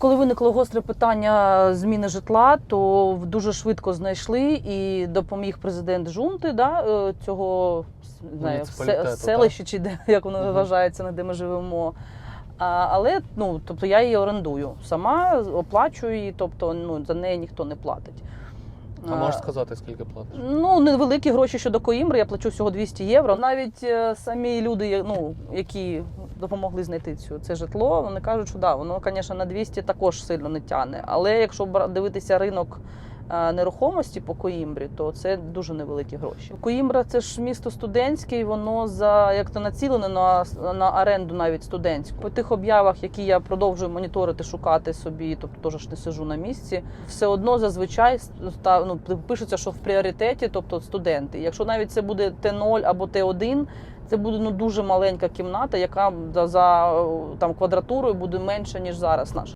Коли виникло гостре питання зміни житла, то дуже швидко знайшли і допоміг президент Жунти да, е, цього знаю, селища, чи де як воно Мгм. вважається, де ми живемо. А, але ну, тобто я її орендую сама, оплачую її, тобто ну, за неї ніхто не платить. А можеш сказати, скільки платиш? Ну, невеликі гроші щодо Коїмбри, я плачу всього 200 євро. Навіть е, самі люди, ну, які допомогли знайти цю, це житло, вони кажуть, що да, воно, звісно, на 200 також сильно не тягне. Але якщо дивитися ринок е, нерухомості по Коїмбрі, то це дуже невеликі гроші. Коїмбра це ж місто студентське, і воно за як то націлене на, на оренду навіть студентську. По тих об'явах, які я продовжую моніторити, шукати собі, тобто теж не сижу на місці, все одно зазвичай ну, пишеться, що в пріоритеті, тобто студенти. Якщо навіть це буде Т0 або Т1, це буде ну дуже маленька кімната, яка за, за там квадратурою буде менша ніж зараз наша.